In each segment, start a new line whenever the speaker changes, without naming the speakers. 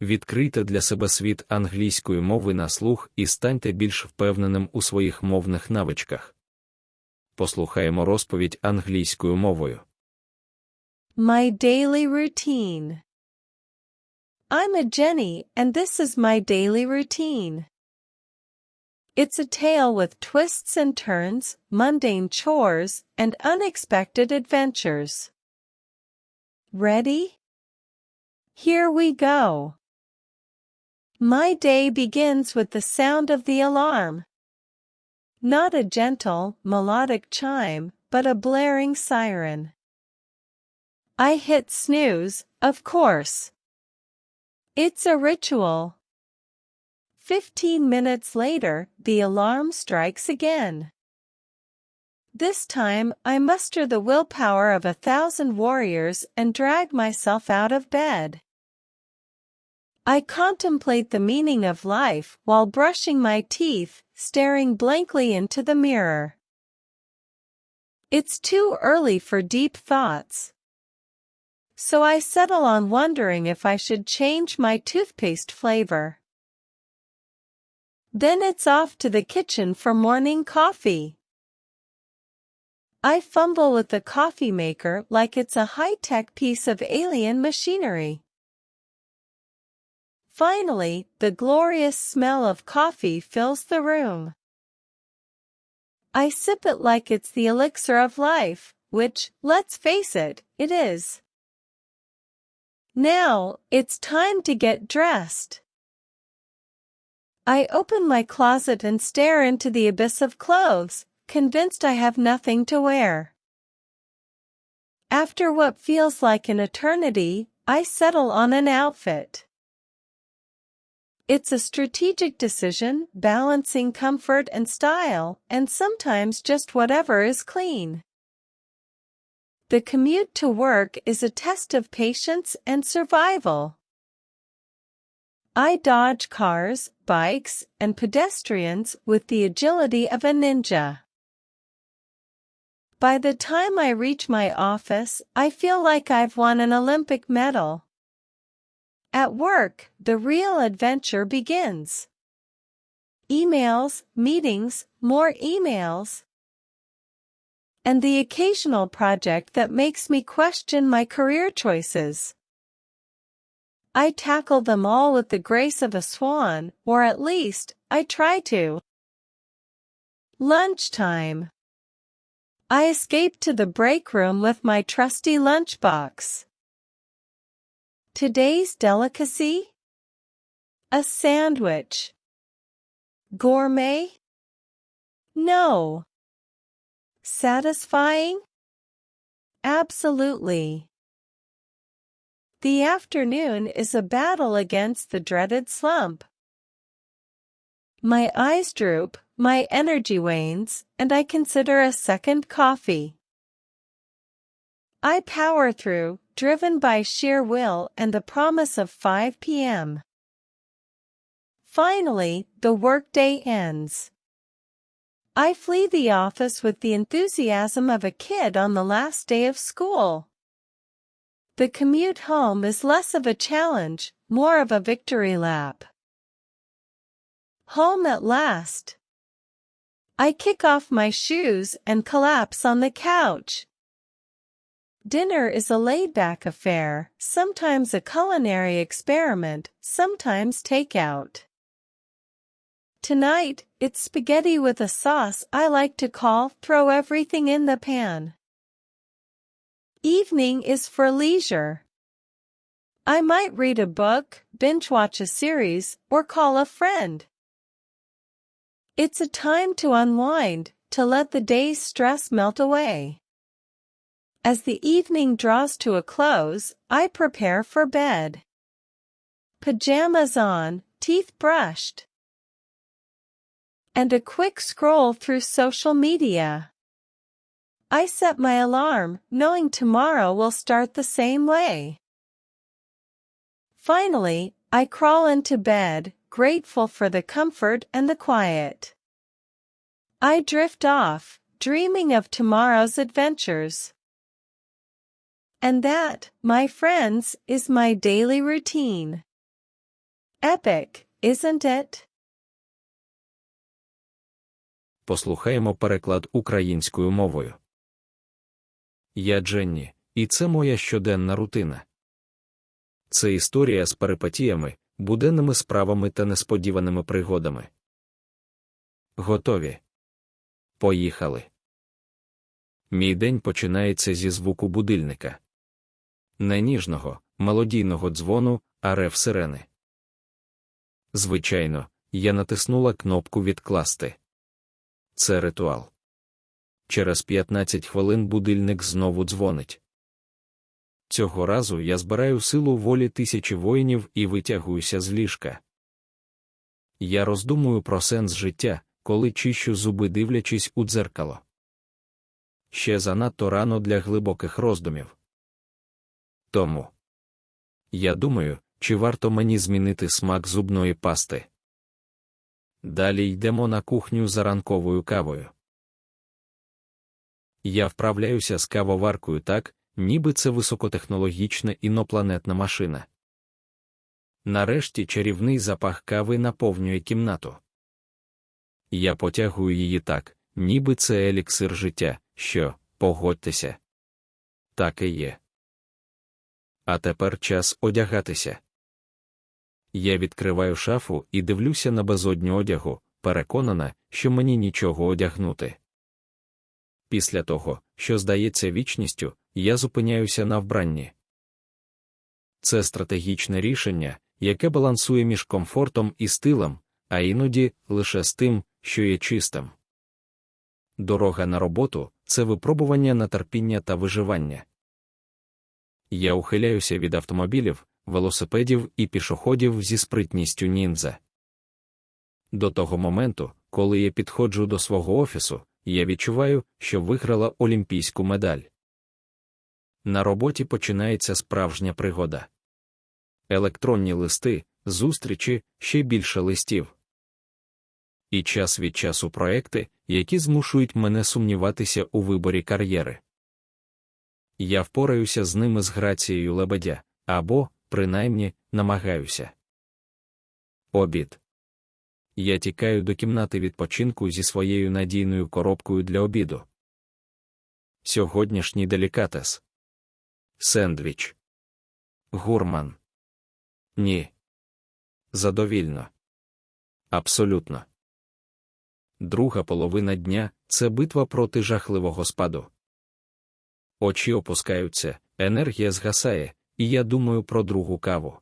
Відкрийте для себе світ англійської мови на слух і станьте більш впевненим у своїх мовних навичках. Послухаємо розповідь англійською мовою.
My daily routine. I'm a Jenny, and this is my daily routine. It's a tale with twists and turns, mundane chores, and unexpected adventures. Ready? Here we go. My day begins with the sound of the alarm. Not a gentle, melodic chime, but a blaring siren. I hit snooze, of course. It's a ritual. Fifteen minutes later, the alarm strikes again. This time, I muster the willpower of a thousand warriors and drag myself out of bed. I contemplate the meaning of life while brushing my teeth, staring blankly into the mirror. It's too early for deep thoughts. So I settle on wondering if I should change my toothpaste flavor. Then it's off to the kitchen for morning coffee. I fumble with the coffee maker like it's a high-tech piece of alien machinery. Finally, the glorious smell of coffee fills the room. I sip it like it's the elixir of life, which, let's face it, it is. Now, it's time to get dressed. I open my closet and stare into the abyss of clothes, convinced I have nothing to wear. After what feels like an eternity, I settle on an outfit. It's a strategic decision, balancing comfort and style, and sometimes just whatever is clean. The commute to work is a test of patience and survival. I dodge cars, bikes, and pedestrians with the agility of a ninja. By the time I reach my office, I feel like I've won an Olympic medal. At work, the real adventure begins. Emails, meetings, more emails. And the occasional project that makes me question my career choices. I tackle them all with the grace of a swan, or at least, I try to. Lunchtime. I escape to the break room with my trusty lunchbox. Today's delicacy? A sandwich. Gourmet? No. Satisfying? Absolutely. The afternoon is a battle against the dreaded slump. My eyes droop, my energy wanes, and I consider a second coffee. I power through, driven by sheer will and the promise of 5 p.m. Finally, the workday ends. I flee the office with the enthusiasm of a kid on the last day of school. The commute home is less of a challenge, more of a victory lap. Home at last. I kick off my shoes and collapse on the couch. Dinner is a laid-back affair, sometimes a culinary experiment, sometimes takeout. Tonight, it's spaghetti with a sauce I like to call throw everything in the pan. Evening is for leisure. I might read a book, binge watch a series, or call a friend. It's a time to unwind, to let the day's stress melt away. As the evening draws to a close, I prepare for bed. Pajamas on, teeth brushed. And a quick scroll through social media. I set my alarm, knowing tomorrow will start the same way. Finally, I crawl into bed, grateful for the comfort and the quiet. I drift off, dreaming of tomorrow's adventures. And that, my friends, is my daily routine. Epic, isn't it?
Послухаємо переклад українською мовою. Я Дженні, і це моя щоденна рутина. Це історія з перипетіями, буденними справами та несподіваними пригодами. Готові. Поїхали. Мій день починається зі звуку будильника. Не ніжного, мелодійного дзвону, а рев сирени. Звичайно, я натиснула кнопку Відкласти. Це ритуал. Через 15 хвилин будильник знову дзвонить. Цього разу я збираю силу волі тисячі воїнів і витягуюся з ліжка. Я роздумую про сенс життя, коли чищу зуби, дивлячись у дзеркало. Ще занадто рано для глибоких роздумів. Тому я думаю, чи варто мені змінити смак зубної пасти. Далі йдемо на кухню за ранковою кавою. Я вправляюся з кавоваркою так, ніби це високотехнологічна інопланетна машина. Нарешті чарівний запах кави наповнює кімнату. Я потягую її так, ніби це еліксир життя, що, погодьтеся. Так і є. А тепер час одягатися. Я відкриваю шафу і дивлюся на безодню одягу, переконана, що мені нічого одягнути. Після того, що здається вічністю, я зупиняюся на вбранні. Це стратегічне рішення, яке балансує між комфортом і стилем, а іноді лише з тим, що є чистим. Дорога на роботу це випробування на терпіння та виживання. Я ухиляюся від автомобілів, велосипедів і пішоходів зі спритністю ніндзя. До того моменту, коли я підходжу до свого офісу, я відчуваю, що виграла олімпійську медаль. На роботі починається справжня пригода. Електронні листи, зустрічі, ще більше листів. І час від часу проекти, які змушують мене сумніватися у виборі кар'єри. Я впораюся з ними з грацією лебедя, або, принаймні, намагаюся. Обід. Я тікаю до кімнати відпочинку зі своєю надійною коробкою для обіду. Сьогоднішній делікатес. Сендвіч. Гурман. Ні. Задовільно. Абсолютно. Друга половина дня це битва проти жахливого спаду. Очі опускаються, енергія згасає, і я думаю про другу каву.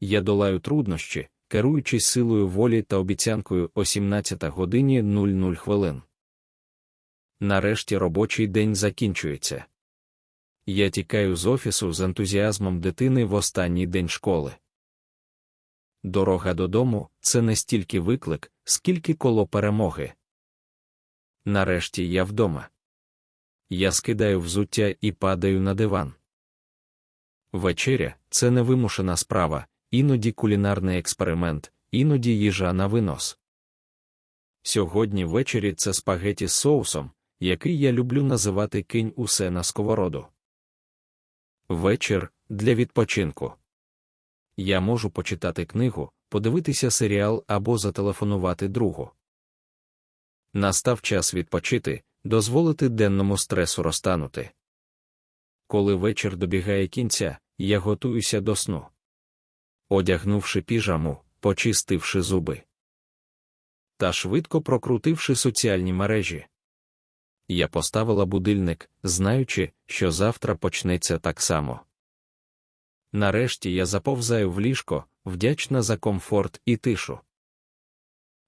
Я долаю труднощі, керуючись силою волі та обіцянкою о 17 годині 00 хвилин. Нарешті робочий день закінчується. Я тікаю з офісу з ентузіазмом дитини в останній день школи. Дорога додому це не стільки виклик, скільки коло перемоги. Нарешті я вдома. Я скидаю взуття і падаю на диван. Вечеря це невимушена справа, іноді кулінарний експеримент, іноді їжа на винос. Сьогодні ввечері це спагеті з соусом, який я люблю називати кинь усе на сковороду. Вечір для відпочинку. Я можу почитати книгу, подивитися серіал або зателефонувати другу. Настав час відпочити, дозволити денному стресу розтанути. Коли вечір добігає кінця, я готуюся до сну. Одягнувши піжаму, почистивши зуби та швидко прокрутивши соціальні мережі. Я поставила будильник, знаючи, що завтра почнеться так само. Нарешті я заповзаю в ліжко, вдячна за комфорт і тишу.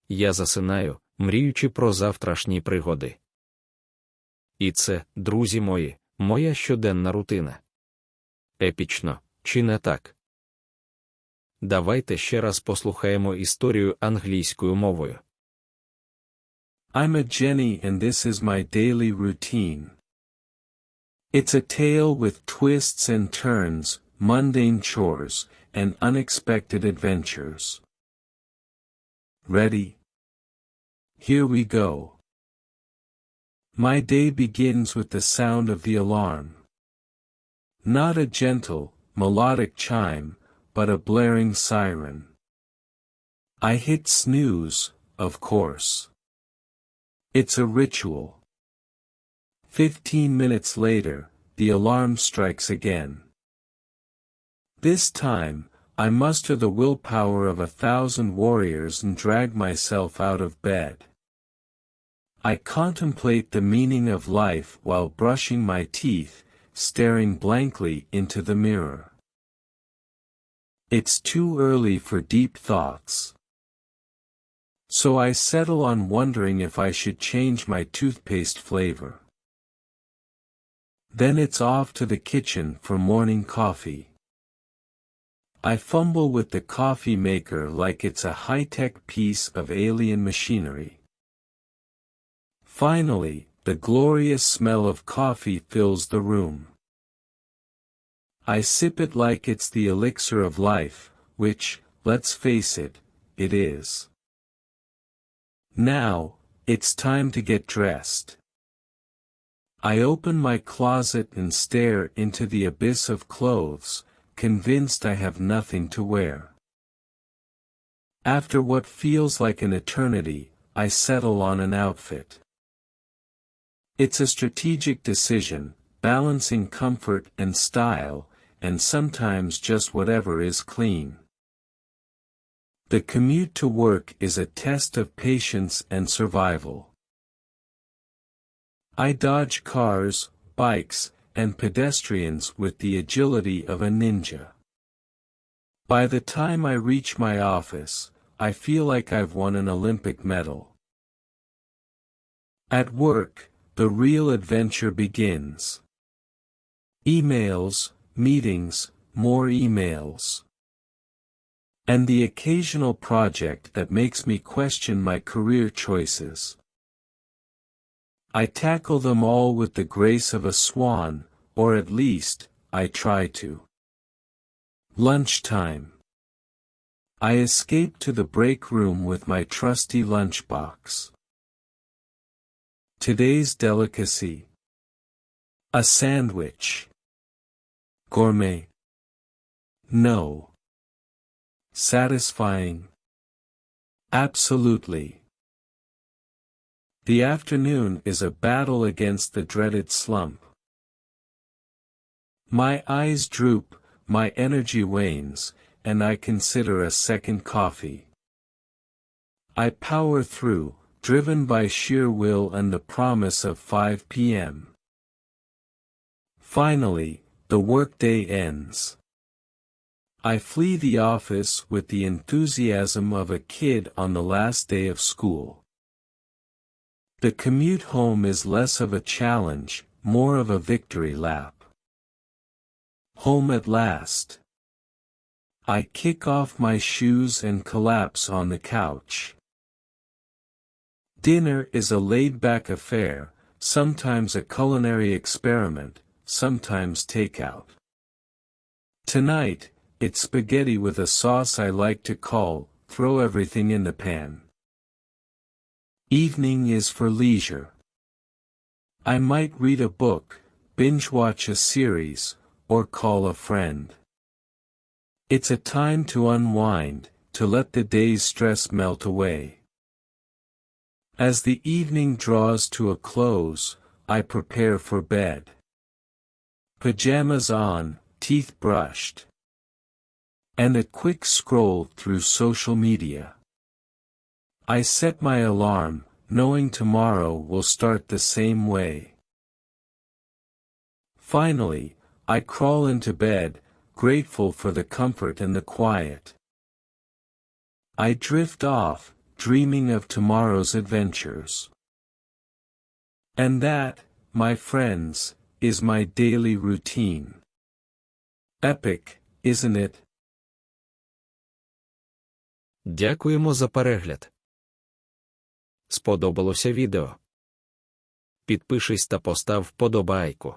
Я засинаю, мріючи про завтрашні пригоди. І це, друзі мої, моя щоденна рутина. Епічно, чи не так? Давайте ще раз послухаємо історію англійською мовою.
I'm a Jenny and this is my daily routine. It's a tale with twists and turns, mundane chores, and unexpected adventures. Ready? Here we go. My day begins with the sound of the alarm. Not a gentle, melodic chime, but a blaring siren. I hit snooze, of course. It's a ritual. Fifteen minutes later, the alarm strikes again. This time, I muster the willpower of a thousand warriors and drag myself out of bed. I contemplate the meaning of life while brushing my teeth, staring blankly into the mirror. It's too early for deep thoughts. So I settle on wondering if I should change my toothpaste flavor. Then it's off to the kitchen for morning coffee. I fumble with the coffee maker like it's a high-tech piece of alien machinery. Finally, the glorious smell of coffee fills the room. I sip it like it's the elixir of life, which, let's face it, it is. Now, it's time to get dressed. I open my closet and stare into the abyss of clothes, convinced I have nothing to wear. After what feels like an eternity, I settle on an outfit. It's a strategic decision, balancing comfort and style, and sometimes just whatever is clean. The commute to work is a test of patience and survival. I dodge cars, bikes, and pedestrians with the agility of a ninja. By the time I reach my office, I feel like I've won an Olympic medal. At work, the real adventure begins. Emails, meetings, more emails. And the occasional project that makes me question my career choices. I tackle them all with the grace of a swan, or at least, I try to. Lunchtime. I escape to the break room with my trusty lunchbox. Today's delicacy. A sandwich. Gourmet. No. Satisfying. Absolutely. The afternoon is a battle against the dreaded slump. My eyes droop, my energy wanes, and I consider a second coffee. I power through, driven by sheer will and the promise of 5 p.m. Finally, the workday ends. I flee the office with the enthusiasm of a kid on the last day of school. The commute home is less of a challenge, more of a victory lap. Home at last. I kick off my shoes and collapse on the couch. Dinner is a laid-back affair, sometimes a culinary experiment, sometimes takeout. Tonight, it's spaghetti with a sauce I like to call, throw everything in the pan. Evening is for leisure. I might read a book, binge-watch a series, or call a friend. It's a time to unwind, to let the day's stress melt away. As the evening draws to a close, I prepare for bed. Pajamas on, teeth brushed. And a quick scroll through social media. I set my alarm, knowing tomorrow will start the same way. Finally, I crawl into bed, grateful for the comfort and the quiet. I drift off, dreaming of tomorrow's adventures. And that, my friends, is my daily routine. Epic, isn't it?
Дякуємо за перегляд. Сподобалося відео? Підпишись та постав вподобайку.